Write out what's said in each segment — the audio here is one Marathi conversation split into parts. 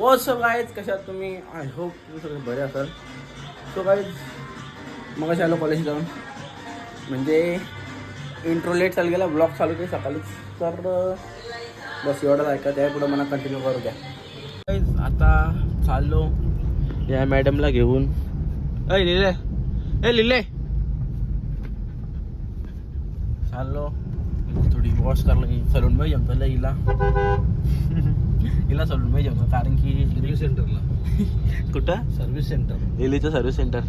हो, वॉट्सअप सो कशात तुम्ही? आय होप तुम्ही सगळे बरे असाल. सो गायज मग आलो कॉलेज जाऊन. म्हणजे इंट्रो लेट चालू गेला ब्लॉग चालू केला सकाळीच. तर बस एवढंच ऐका त्या पुढं मला कंटिन्यू करू द्या. आता चाललो या मॅडमला घेऊन. अय लिले. ए लिले. चाललो. थोडी वॉश करलं सलून बाई जमतं हिला. हिला सलून मध्ये जमतं कारण की सर्व्हिस सेंटरला कुठं? सर्व्हिस सेंटर दिल्लीचं सर्व्हिस सेंटर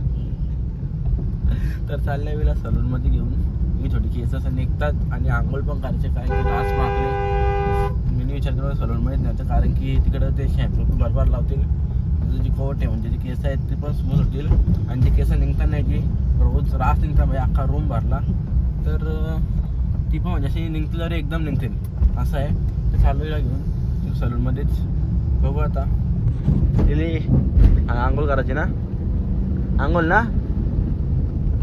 तर चालल्या वेळेला सलूनमध्ये घेऊन. मी थोडी केस असं निघतात आणि आंघोळ पण करायचे कारण की डास मारले मी विचार करतो सलूनमध्ये नाही कारण की तिकडं ते शॅम्पू पण बरोबर लावतील. जी कोट आहे म्हणजे जे केस आहेत ते पण स्मूथ होतील. आणि ते केस निघतात नाही की रोज रास निघतात म्हणजे अख्खा रूम भरला. तर ती पण म्हणजे अशी निघतील जरी एकदम निघतील. असं आहे. तर चालू घेऊन. सलूनमध्येच बघू आता दिली हा, आंघोळ करायची ना आंघोळ ना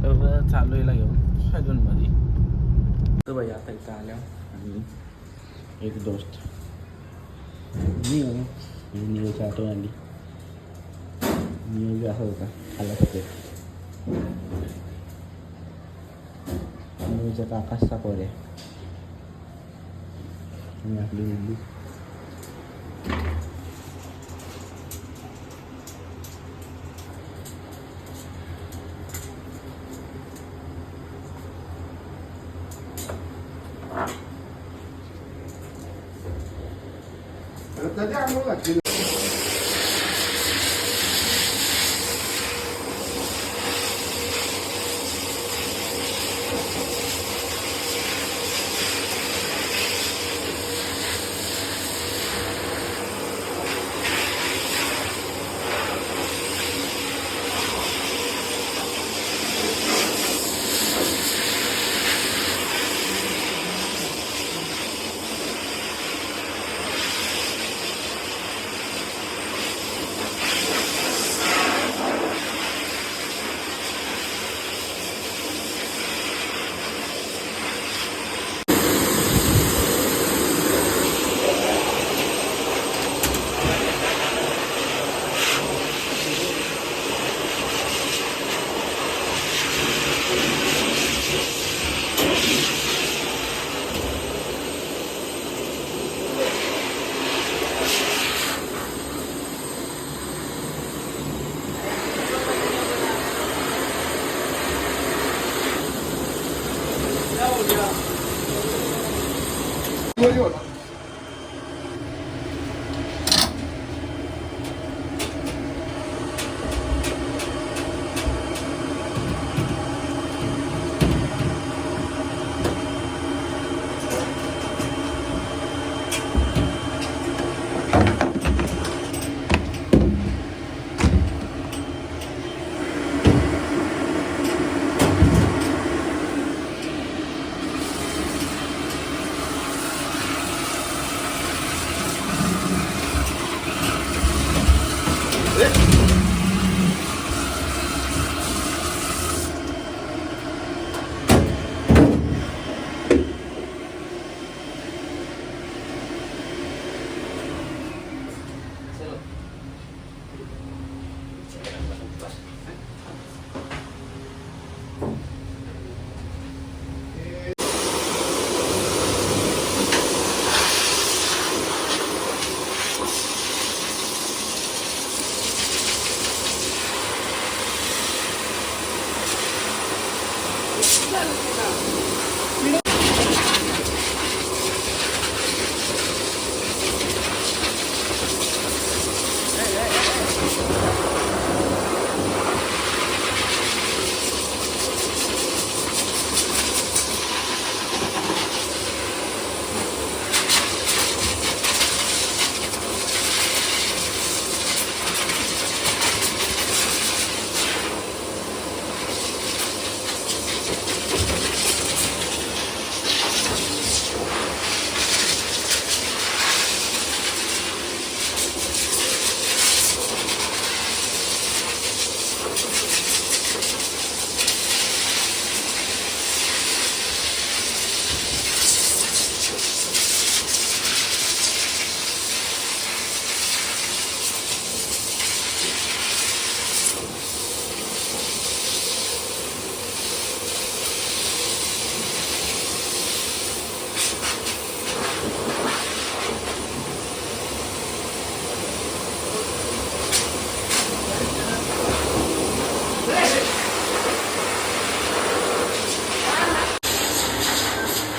तर चालू येला घेऊन अजून मध्ये तर भाई आता इथं आल्या आणि एक दोस्त मी नियोची आठवण आली नियोजी असं होता खाला होते नियोच्या काकाच सापवले आणि आपली मुलगी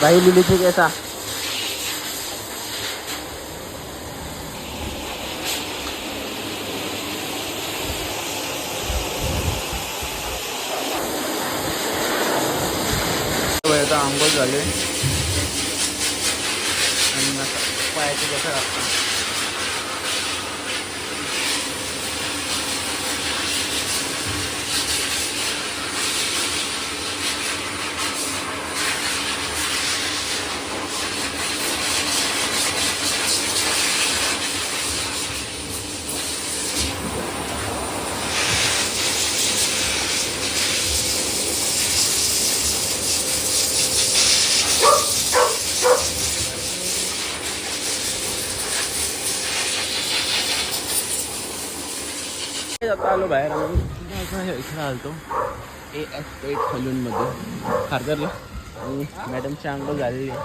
भाई लिलीची कैसा आता आंघोळ झाले आणि आता पायाचे कसं लागतं आता आलो बाहेर आम्ही इथं इथं आलतो. ए एस एट सलूनमध्ये. खारघरला. आणि मॅडमची अंघोळ झालेली आहे.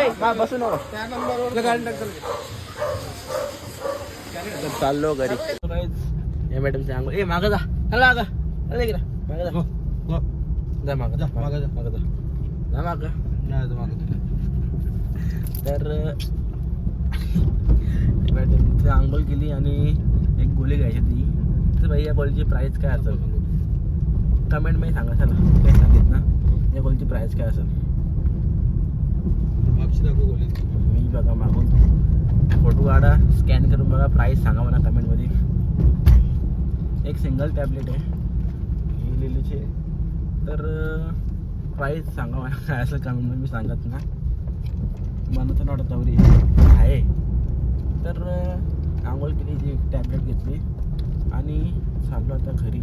ए, बसू नको. चाललो घरी. या मॅडमची अंघोळ ए मागं जा. चला मागं. चला इकडं. मागं जा. जा मागं जा. मागं जा. मागं जा. मागं. तर मॅडमची आंघोळ केली आणि एक गोळी घ्यायची ती तर भाई या गोळीची प्राईस काय असेल? कमेंटमध्ये सांगा चला काय सांगित ना. या गोळीची प्राईस काय असेल? मी बघा मागून. फोटो काढा स्कॅन करून बघा. प्राईस सांगा मला कमेंटमध्ये एक सिंगल टॅबलेट आहे. आहे. तर प्राईस सांगा मला काय असेल कमेंटमध्ये मी सांगत ना मला तर वाटत दौरी आहे. तर आंघोळ केली जी एक टॅबलेट घेतली आणि चाललो आता घरी.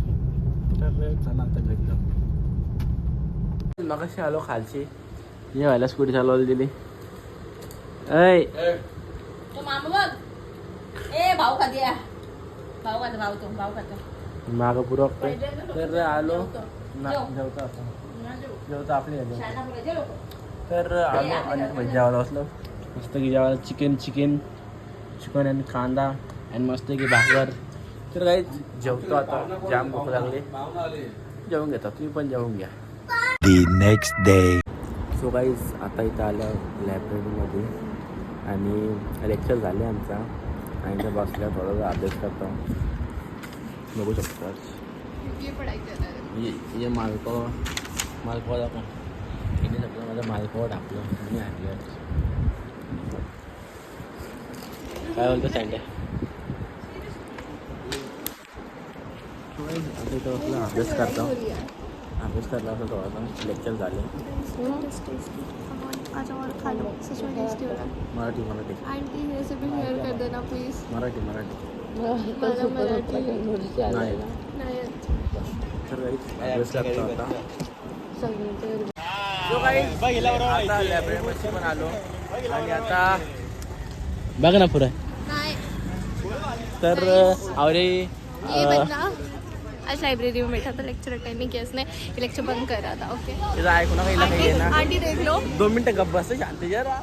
तर चला आता घरी जाऊ. मगाशी आलो खालची. ये व्हायला स्कूटी चालवायला दिली. ऐ! तो मामा बघ. ए भाऊ खाते या. भाऊ खातो भाऊ तो भाऊ खातो. मागं पुरक तर आलो. जेवतो. जेवतो आपली तर आलो आणि जेवायला बसलो. मस्त की जेवायला. Chicken chicken. चिकन आणि कांदा आणि मस्त की भाकर. तर काही जेवतो आता. जाम भूक लागली. जेवून घेता. तुम्ही पण जेवून घ्या. The next day. So guys आता इथं आलं लायब्ररीमध्ये आणि लेक्चर झाले आमचा. आणि इथं बसल्या थोडं अभ्यास करतो. बघू शकतात ये मालको मालको दाखव इथे सगळं माझं मालको टाकलं. आणि आणलं काय बोलतो सँडे? बसलं अभ्यास करतो. अभ्यास करला असं थोडासा लेक्चर झाले. मराठी मराठी. आंटी कर देना प्लीज मराठी मराठी. नाही तर काही अभ्यास करतो आता आता पण आलो आणि आता. बघ ना पुढे. तर आवरे ये बंदा आज लाइब्रेरी में बैठा था लेक्चर अटेंड नहीं किया इसने. लेक्चर बंद कर रहा था ओके तिथं ऐकू नका हिला काही येणार आंटी देख लो. दोन मिनटं गप बस शांती जरा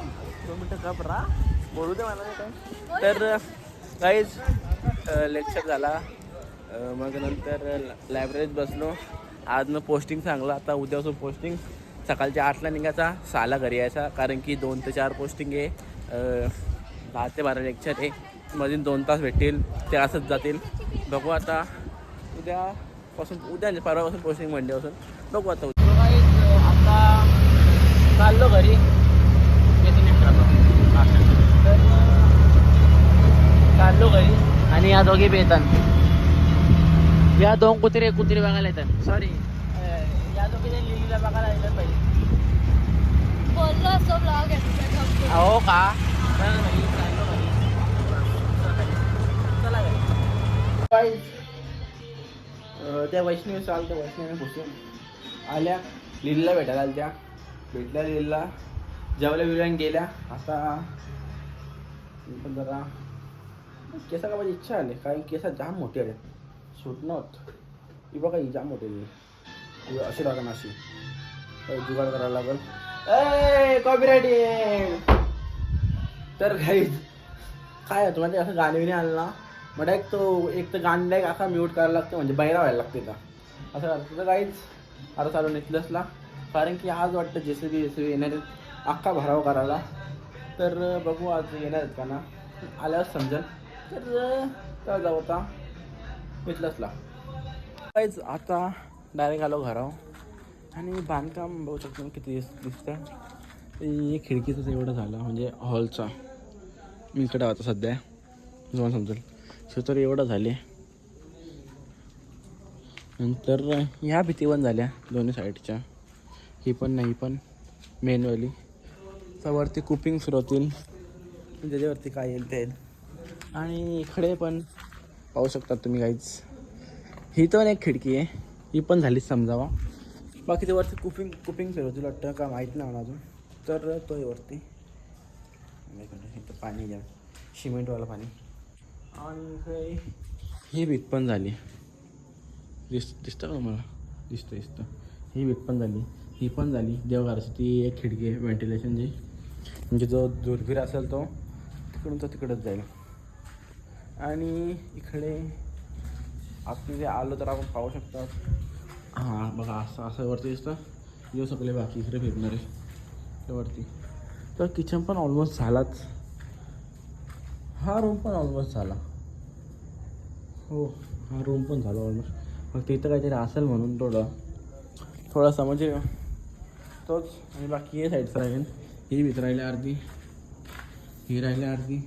दोन मिनटं गप राहा. बोलू दे मला काय तर काहीच लेक्चर झाला. मग नंतर लायब्ररीत बसलो. आज मग पोस्टिंग सांगलं आता उद्यापासून पोस्टिंग सकाळच्या आठला निघायचा सहाला घरी यायचा. कारण की दोन ते चार पोस्टिंग आहे. दहा ते बारा लेक्चर आहे. मधून दोन तास भेटतील ते असंच जातील. बघू आता उद्यापासून उद्या नाही, परवापासून पोस्टिंग मंडेपासून बघू आता उद्या. आता चाललो घरी. चाललो घरी आणि या दोघे बेतात या दोन कुत्रे कुत्रे बघायला येतात. सॉरी या दोघे लिलीला बघायला येतात पहिले बोललो असतो ब्लॉग हो का? त्या वैष्णवी चाल त्या वैष्णवी बसून. आल्या लिलला भेटायला आल्या त्या भेटल्या लिलला. जेवल्या बिवल्या गेल्या. आता पण जरा केसा का माझी इच्छा आली काही केसा जाम मोठे आले सूट ही बघा ही जाम मोठी आली अशी बघा ना अशी. जुगाड करायला लागल. ए कॉपीरायटिंग तर काही काय होतं म्हणजे असं गाणी बिणी आलं ना? मग एक तो एक तर गाणं डायरेक्ट असा म्यूट करायला लागतं म्हणजे बाहेर व्हायला लागते का असं करतं तर काहीच आता चालू नेकलेसला कारण की आज वाटतं जे C B J C B येणार अख्खा भराव करायला. तर बघू आज येणार आहेत का ना. आल्यावर समजेल. तर जाऊ आता इथलंचला काहीच आता डायरेक्ट आलो घराव आणि बांधकाम बघू शकतो किती दिसतं खिडकीचंच एवढं झालं म्हणजे हॉलचा मी इकडं होता सध्या तुम्हाला समजेल. तर एवढं झाले. नंतर ह्या भीती पण झाल्या दोन्ही साईडच्या. ही पण नाही पण मेनवाली तर वरती कुपिंग सुरू होतील. त्याच्यावरती काय येईल ते. येईल आणि इकडे पण पाहू शकतात तुम्ही काहीच ही पण एक खिडकी आहे. ही पण झालीच समजावा. बाकी वरती कुपिंग कुपिंग सुरू होतील वाटतं का माहीत नाही मला अजून. तर तो आहे वरती. पाणी घ्या. सिमेंटवालं पाणी. आणि इकडे ही भीत पण झाली. दिस दिसतं का मला दिसतं दिसतं. ही भीत पण झाली. ही पण झाली. देवघराची ती एक खिडकी आहे व्हेंटिलेशनची म्हणजे जो दुर्भीर असेल तो तिकडून तो तिकडंच जाईल. आणि इकडे आतमध्ये आलो तर आपण पाहू शकतो. हां बघा असं असं वरती दिसतं. येऊ सगळे बाकी इकडे भेटणार आहे वरती. तर किचन पण ऑलमोस्ट झालाच. हा रूम पण ऑलमोस्ट झाला. हो हा रूम पण झाला ऑलमोस्ट फक्त इथं काहीतरी असेल म्हणून थोडं. थोडासा म्हणजे तोच. आणि बाकी हे साईडचं राहील. ही भीत राहिले अर्धी. ही राहिली अर्धी.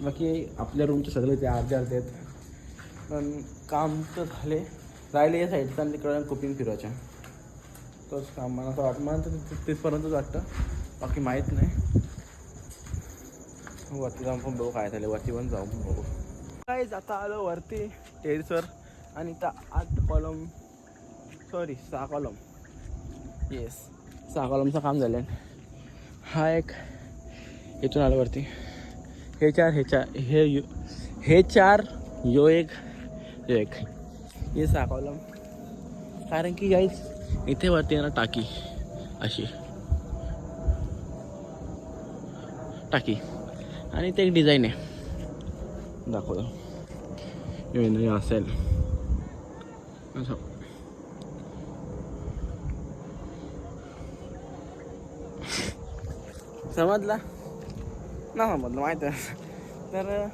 बाकी आपल्या रूमचे सगळे ते अर्धे अर्धे आहेत. पण काम तर झाले. राहिले या साईडचं आणि तिकडं कुपिंग फिरवायच्या तोच काम मला असं वाटतं मला तर तिथपर्यंतच वाटतं. बाकी माहीत नाही. वरती जाऊन पण बघू काय झालं वरती पण जाऊन पण बघू. काय आता आलो वरती. टेरिसवर आणि त्या आठ कॉलम सॉरी सहा कॉलम येस सहा कॉलमचं काम झालं हा एक इथून आलं वरती. हे चार हे चार हे यु हे चार यो एक यो एक. हे सहा कॉलम कारण की गाईच इथे वरती ना टाकी. अशी. टाकी. आणि ते एक डिझाईन आहे. दाखवतो. नाही म्हणजे असेल. असं. समजला? ना समजलं माहीत आहे. तर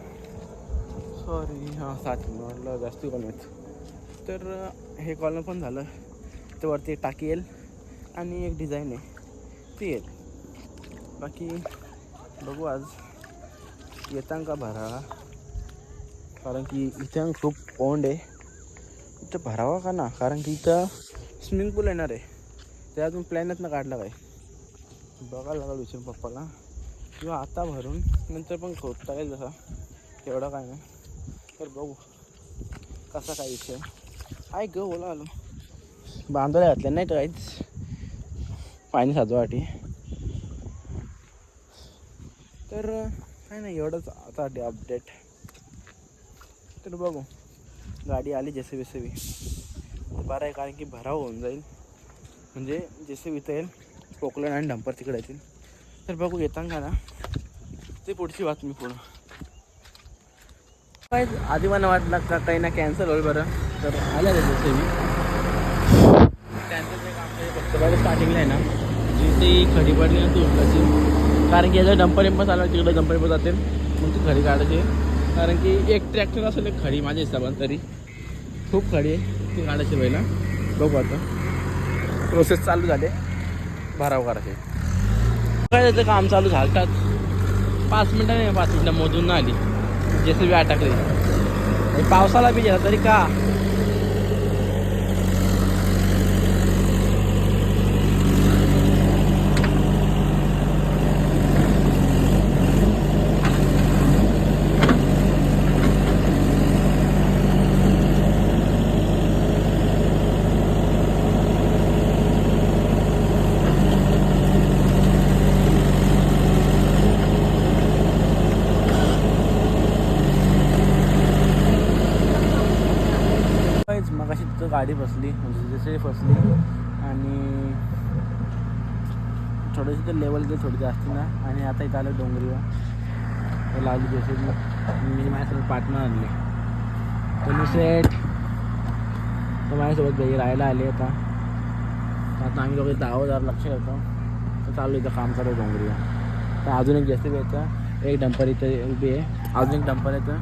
सॉरी हां सात म्हटलं जास्ती कॉलमेच आहेत तर हे कॉलम पण झालं. तर वरती एक टाकी येईल आणि एक डिझाईन आहे. ती येईल. बाकी बघू आज. येतां का भरावा कारण की इथं खूप पौंड आहे. इथं भरावा का ना? कारण की इथं स्विमिंग पूल येणार आहे. ते अजून प्लॅनच ना काढला काय बघायला लागेल विचार पप्पाला. किंवा आता भरून नंतर पण खोदता येईल जसा तेवढा काय नाही. तर बघू कसा काय विषय. आहे ग बोला आलो बांधायला घातल्या नाही तर काहीच. पाणी साजवासाठी तर काय नाही एवढंच. आता अपडेट तर बघू. गाडी आली जेसे बेसे बी बरं आहे कारण की भराव होऊन जाईल. म्हणजे जेसे इथं येईल. पोकलन आणि डंपर तिकडे येतील. तर बघू येताना ना. ते पुढची बातमी पुढं. काय आधी मला वाटलं का काही ना कॅन्सल होईल बरं. तर आलं रे जसे मी कॅन्सलचं काम आहे फक्त बघा स्टार्टिंगला आहे ना. जिथे खडी पडली ना ती कारण की याचं डंपर एम्पर चाललं तिकडे डंपर एम्पर जाते मग ती खडी काढायची. कारण की एक ट्रॅक्टर असेल एक खडी माझ्या हिशोबाने तरी. खूप खडी आहे ती काढायची पहिला. बघू आता. प्रोसेस चालू झाले. भराव करायचे. काय त्याचं काम चालू झालतात पाच मिनटं नाही पाच मिनटं मोजून आली. जेसी बी अटकली पावसाला बी गेला तरी का काहीच मग अशी तिथं गाडी बसली म्हणजे आणि थोडंशी तर लेवल गेली थोडी जास्त ना. आणि आता इथं आलं डोंगरीवर. लावली जसे मी माझ्यासोबत पार्टनर आणले. तनु सेट तर माझ्यासोबत घरी राहायला आले आता. आता आम्ही दोघे दहा लक्ष देतो. तर चालू इथं काम चालू डोंगरीवर. डोंगरी तर अजून एक जास्त भेटतं एक डंपर इथं उभी आहे. अजून एक डंपर येतं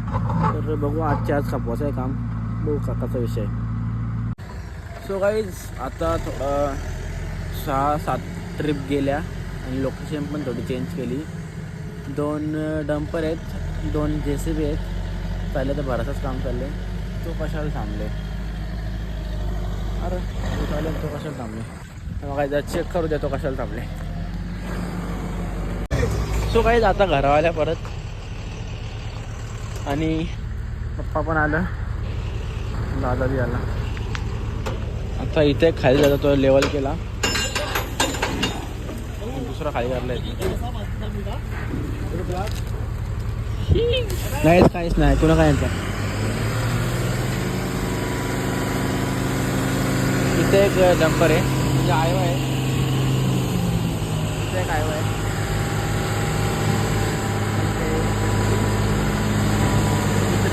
तर बघू आजच्या आज खपवायचं आहे काम. बघू काकाचा विषय. सो गाईज आता थोडं सहा सात ट्रिप गेल्या आणि लोकेशन पण थोडी चेंज केली. दोन डंपर आहेत दोन जे सी बी आहेत. पहिले तर भराचंच काम चाललं आहे तो कशाला थांबले? अरे तो चालेल तो कशाला थांबले? मग काय चेक करू द्या तो कशाला थांबले. सो काही आता घरावाल्या परत. आणि पप्पा पण आलं. दादा बी आला. आता इथे खाली जातो तो लेवल केला. दुसरा खाली नाही. तुला काय इथे एक डंपर इथे एक आयवा आहे.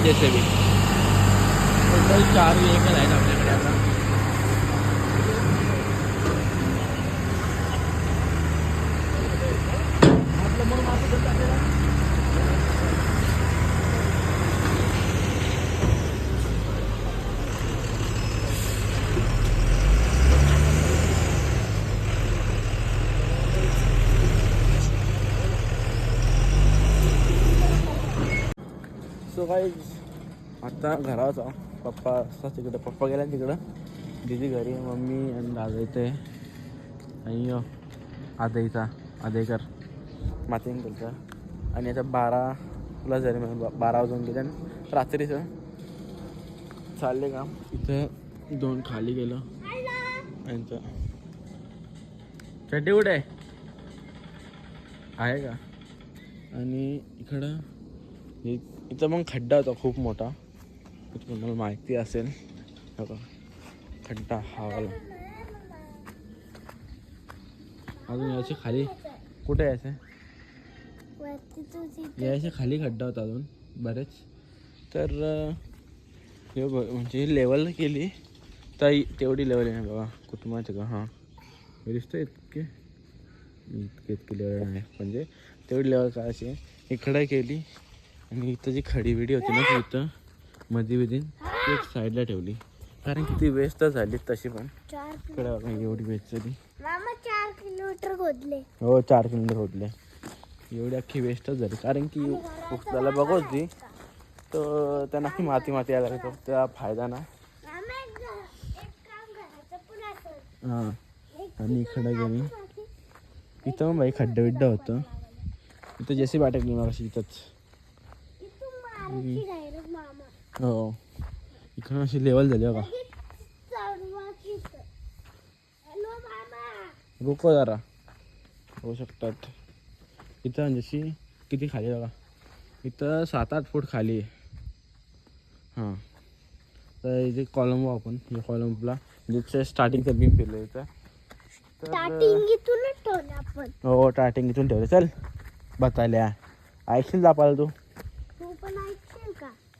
जैसे भी टोटल चार व्हेकल आहेत आपल्याकडे आता. सो काही आता घराचा पप्पा असतात तिकडे पप्पा गेला तिकडं. दिदी घरी मम्मी आणि दादा इथे. आणि आदईचा आदईकर मातीन बोलचा आणि आता बारा प्लस झाले म्हणजे बारा वाजून गेले आणि रात्रीचं चालले काम. इथं दोन खाली गेलं. यांचं. चड्डी कुठे आहे? आहे का? आणि इकडं इथं मग खड्डा होता खूप मोठा. तुम्हाला माहिती असेल. हो खड्डा हवाला अजून याचे खाली. कुठे यायचं? यायच्या खाली खड्डा होता अजून बरेच. तर हे बघ म्हणजे लेवल केली. तर तेवढी लेवल आहे बघा कुटुंबाचं का? हां. दिसतं इतके? इतके इतके लेवल आहे. म्हणजे तेवढी लेवल करायची आहे. इकडे केली आणि इथं जी खडी बिडी होती ना ती इथं मध्ये मध्ये ती एक साईडला ठेवली. कारण की ती वेस्ट झाली तशी पण. इकडे एवढी वेस्ट झाली. चार किलोमीटर खोदले. हो चार किलोमीटर होतले एवढी अख्खी वेस्टच झाली. कारण की त्याला बघत ती तर त्यांना की माती माती यायला लागतो त्या फायदा ना. हां. आणि इकडे गेली. इथं पण बाई खड्डं बिड्डं होतं. इथं जशी बाटकली मग अशी इथंच. हो. इकडं अशी लेवल झाली बघा. रुको जरा. होऊ शकतात. इथं अशी किती खाली बघा. इथं सात आठ फूट खाली आहे. हां. तर इथे कॉलम आपण या कॉलमला जिथे स्टार्टिंगचं बीम फिरलं इथं. तर हो स्टार्टिंग इथून ठेवलं. चल बताल्या ऐकशील जापाला तू?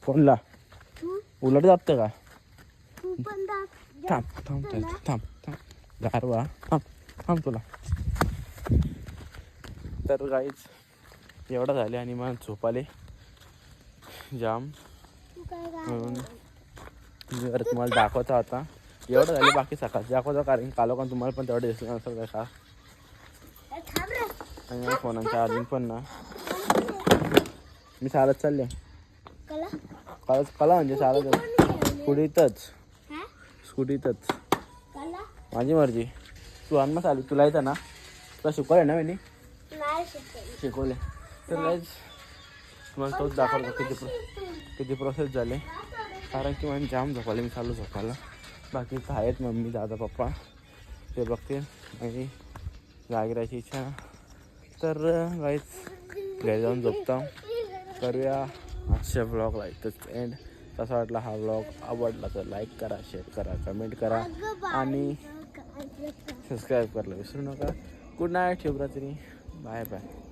फोनला. तू? उलट जापतं का? थांब थांब थांब थांब थांब. गारवा. थांब थांब तुला. तर गाईच एवढं झाले आणि मग झोपाले. जाम. म्हणून जर तुम्हाला दाखवता आता. एवढं झाले बाकी सकाळ दाखवता कारण की कालोखान तुम्हाला पण तेवढं दिसलं नसेल काय का? आणि फोनांच्या चार्जिंग पण ना. मी चालत चालले. कला? कालच कला म्हणजे चालत कोण ठेवले स्कूटी इथंच स्कूटी इथंच कला? माझी मर्जी. तू आण मग चालू तुला येतं ना? तुला शिकवलं ना मी शिकवली. तर गाईज तुम्हाला तोच दाखवलं किती प्रो किती प्रोसेस झाले? कारण की मला जाम झोपाले मी चालू झोपायला. बाकीचं आहेत मम्मी दादा पप्पा. ते बघतील. आणि जागी राहायची इच्छा. तर गाईज घरी जाऊन झोपता. करूया आजच्या ब्लॉगला इथंच एंड कसा वाटला हा ब्लॉग आवडला तर लाईक करा शेअर करा कमेंट करा. आणि सबस्क्राईब करायला विसरू नका. Good night Shivratri. 拜拜。